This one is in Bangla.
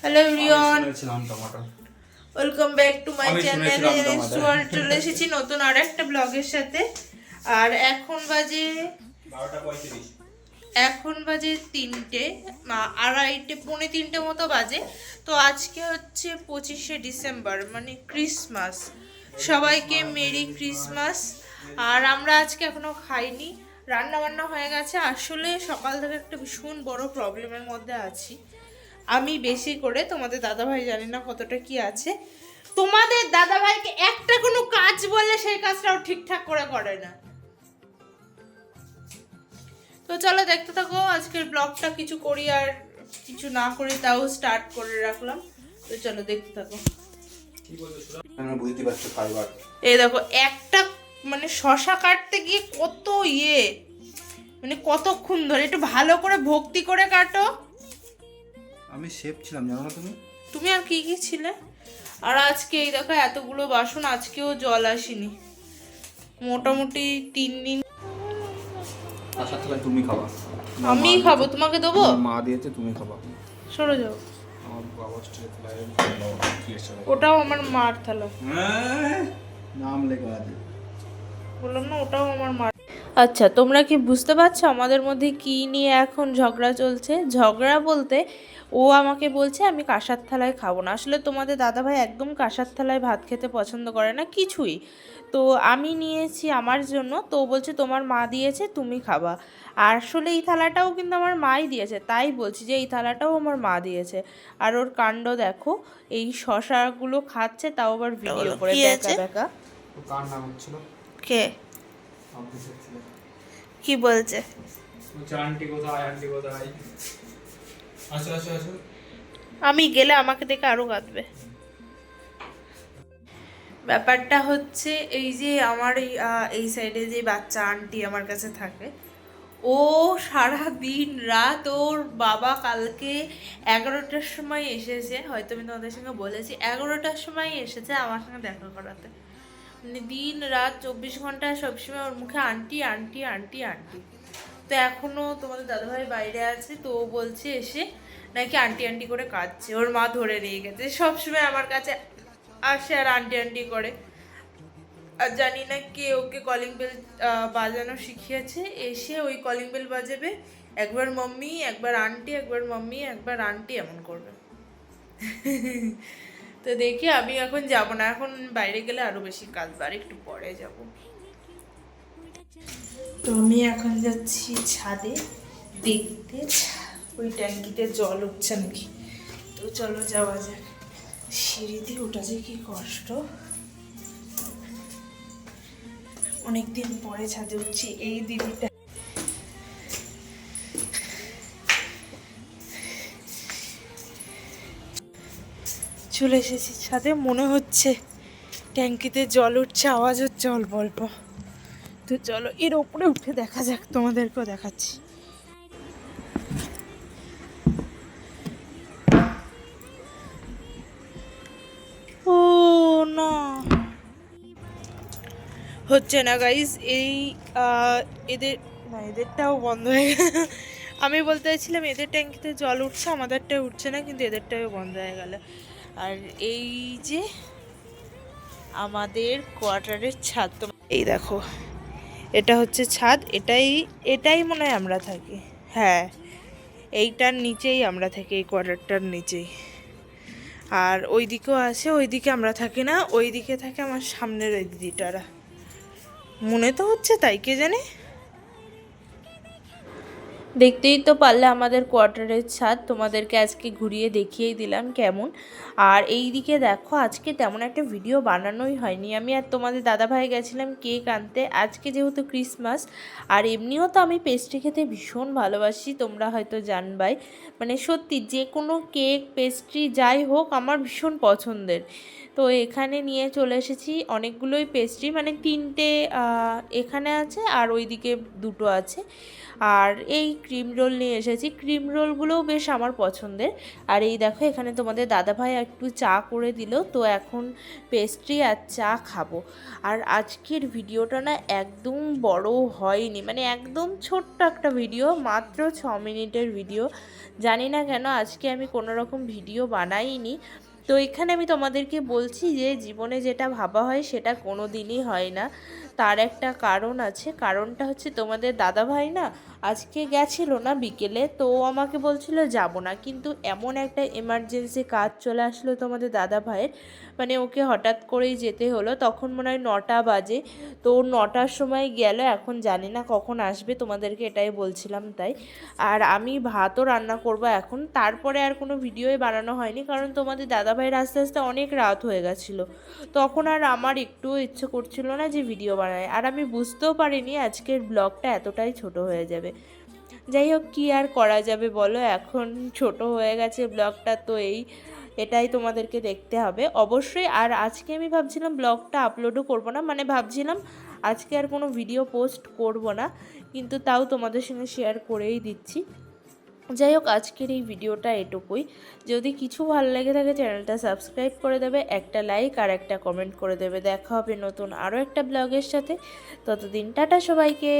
Hello tomato welcome back to my channel তোমাদের। চলে এসেছি নতুন আর একটা ব্লগের সাথে। আর এখন বাজে এখন বাজে তিনটে আড়াইটে পৌনে তিনটে মতো বাজে। তো আজকে হচ্ছে পঁচিশে ডিসেম্বর মানে ক্রিসমাস। সবাইকে মেরি ক্রিসমাস। আর আমরা আজকে এখনও খাইনি। রান্না বান্না হয়ে গেছে। আসলে সকাল থেকে একটা ভীষণ বড় প্রবলেমের মধ্যে আছি। আমি বেশি করে তোমাদের দাদাভাই জানি না কতটা কি আছে। তোমাদের দাদাভাইকে একটা কোনো কাজ বললে সেই কাজটাও ঠিকঠাক করে করে না। তো চলো দেখতে থাকো আজকের ব্লগটা কিছু করি আর কিছু না করি তাও স্টার্ট করে রাখলাম। তো চলো দেখতে থাকো। এই দেখো একটা মানে শশা কাটতে গিয়ে কত ইয়ে মানে কতক্ষণ ধরে? একটু ভালো করে ভক্তি করে কাটো। আমি শেফ ছিলাম জানো না তুমি? তুমি আর কি কি ছিলে? আর আজকে এই দেখো এতগুলো বাসন আজকেও জল আসেনি। মোটামুটি তিন দিন আশা তাহলে তুমি খাবা। আমি খাব তোমাকে দেবো? মা দিয়েছে তুমি খাবা। সরে যাও। ওটাও আমার মার থালা। নাম লেখা আছে। বললাম না ওটাও আমার মা আচ্ছা তোমরা কি বুঝতে পারছ আমাদের মধ্যে কি নিয়ে এখন ঝগড়া চলছে? ঝগড়া বলতে ও আমাকে বলছে আমি কাঁসার থালায় খাব না। আসলে তোমাদের দাদাভাই একদম কাঁসার থালায় ভাত খেতে পছন্দ করে না কিছুই। তো আমি নিয়েছি আমার জন্য তো বলছে তোমার মা দিয়েছে তুমি খাবা। আর আসলে এই থালাটাও কিন্তু আমার মাই দিয়েছে তাই বলছি যে এই থালাটাও আমার মা দিয়েছে। আর ওর কাণ্ড দেখো এই শশাগুলো খাচ্ছে তাও আবার ভিডিও করে দেখা আছে? দেখা কার নাম হচ্ছিল? কে? কি বলছে? আমি গেলে আমাকে দেখে আরও কাঁদবে। ব্যাপারটা হচ্ছে এই যে আমার এই এই সাইডে যে বাচ্চা আন্টি আমার কাছে থাকে ও সারা দিন রাত ওর বাবা কালকে এগারোটার সময় এসেছে হয়তো আমি তোমাদের সঙ্গে বলেছি এগারোটার সময় এসেছে আমার সঙ্গে দেখা করাতে। দিন রাত চব্বিশ ঘণ্টা সবসময় ওর মুখে আন্টি আন্টি আন্টি আন্টি। তো এখনও তোমাদের দাদাভাই বাইরে আছে, তো ও বলছে এসে নাকি আন্টি আন্টি করে কাঁদছে। ওর মা ধরে নিয়ে গেছে। সবসময় আমার কাছে আসে আর আন্টি আন্টি করে। আর জানি না কে ওকে কলিং বেল বাজানো শিখিয়েছে। এসে ওই কলিং বেল বাজাবে। একবার মম্মি একবার আন্টি একবার মম্মি একবার আন্টি এমন করবে। তো দেখি আমি এখন যাব না। এখন বাইরে গেলে আরও বেশি কাজ, আর একটু পরে যাব। তো আমি এখন যাচ্ছি ছাদে। দেখতে ওই ট্যাঙ্কিতে জল উঠছে নাকি? তো চলো যাওয়া যাক। সিঁড়ি দিয়ে ওটা যে কি কষ্ট। অনেকদিন পরে ছাদে উঠছি, এই দিদিটা চলে এসেছি ছাদে, মনে হচ্ছে ট্যাঙ্কিতে জল উঠছে, আওয়াজ হচ্ছে অল্প অল্প। তো চলো, এর ওপরে উঠে দেখা যাক, তোমাদেরকেও দেখাচ্ছি। ও, না। হচ্ছে না গাইজ এই এদের, না, এদেরটাও বন্ধ হয়ে গেল আমি বলতে চাইছিলাম, এদের ট্যাঙ্কিতে জল উঠছে আমাদেরটা উঠছে না, কিন্তু এদেরটাও বন্ধ হয়ে গেল। আর এই যে আমাদের কোয়ার্টারের ছাদ এই দেখো, এটা হচ্ছে ছাদ, এটাই এটাই মনে হয় আমরা থাকি। হ্যাঁ এইটার নিচেই আমরা থাকি, এই কোয়ার্টারটার নিচেই। আর ওই দিকেও আছে ওই দিকে আমরা থাকি না ওই দিকে থাকে আমার সামনের ওই দিদিটারা। মনে তো হচ্ছে তাই, কে জানে? দেখতেই তো পারলে আমাদের কোয়ার্টারের ছাদ। তোমাদেরকে আজকে ঘুরিয়ে দেখিয়েই দিলাম কেমন। আর এই দিকে দেখো, আজকে তেমন একটা ভিডিও বানানোই হয়নি। আমি আর তোমাদের দাদাভাই গেছিলাম কেক আনতে। আজকে যেহেতু ক্রিসমাস, আর এমনিও তো আমি পেস্ট্রি খেতে ভীষণ ভালোবাসি, তোমরা হয়তো জানবাই। মানে সত্যি যে কোনো কেক পেস্ট্রি যাই হোক, আমার ভীষণ পছন্দের। তো এখানে নিয়ে চলে এসেছি অনেকগুলোই পেস্ট্রি মানে তিনটে এখানে আছে আর ওইদিকে দুটো আছে। আর এই ক্রিম রোল নিয়ে এসেছি। ক্রিম রোলগুলোও বেশ আমার পছন্দের। আর এই দেখো, এখানে তোমাদের দাদাভাই একটু চা করে দিল। তো এখন পেস্ট্রি আর চা খাব। আর আজকের ভিডিওটা না একদম বড় হয়নি। মানে একদম ছোট্ট একটা ভিডিও, মাত্র ছ মিনিটের ভিডিও। জানি না কেন আজকে আমি কোনো রকম ভিডিও বানাইনি। তো এখানে আমি তোমাদেরকে বলছি যে, জীবনে যেটা ভাবা হয় সেটা কোনো দিনই হয় না। তার একটা কারণ আছে। কারণটা হচ্ছে তোমাদের দাদাভাই না আজকে গেছিল না বিকেলে, তো ও আমাকে বলছিল যাব না। কিন্তু এমন একটা এমার্জেন্সি কাজ চলে আসলো তোমাদের দাদা ভাইয়ের মানে ওকে হঠাৎ করেই যেতে হলো। তখন মনে হয় নটা বাজে, তো ও নটার সময় গেল, এখন জানি না কখন আসবে, তোমাদেরকে এটাই বলছিলাম তাই। আর আমি ভাতও রান্না করব এখন, তারপরে আর কোনো ভিডিওই বানানো হয়নি, কারণ তোমাদের দাদাভাইয়ের আস্তে আস্তে অনেক রাত হয়ে গেছিল। তখন আর আমার একটুও ইচ্ছে করছিল না যে ভিডিও বানায়, আর আমি বুঝতেও পারিনি আজকের ব্লগটা এতটাই ছোট হয়ে যাবে। যাই হোক, কী আর করা যাবে বলো? এখন ছোট হয়ে গেছে ব্লগটা, তো এই, এটাই তোমাদেরকে দেখতে হবে। অবশ্যই, আর আজকে আমি ভাবছিলাম ব্লগটা আপলোডও করব না মানে ভাবছিলাম আজকে আর কোনো ভিডিও পোস্ট করব না, কিন্তু তাও তোমাদের সঙ্গে শেয়ার করেই দিচ্ছি। যাই হোক, আজকের এই ভিডিওটা এটুকুই। যদি কিছু ভালো লেগে থাকে, চ্যানেলটা সাবস্ক্রাইব করে দেবে, একটা লাইক আর একটা কমেন্ট করে দেবে। দেখা হবে নতুন আরও একটা ব্লগের সাথে। ততদিন টাটা সবাইকে।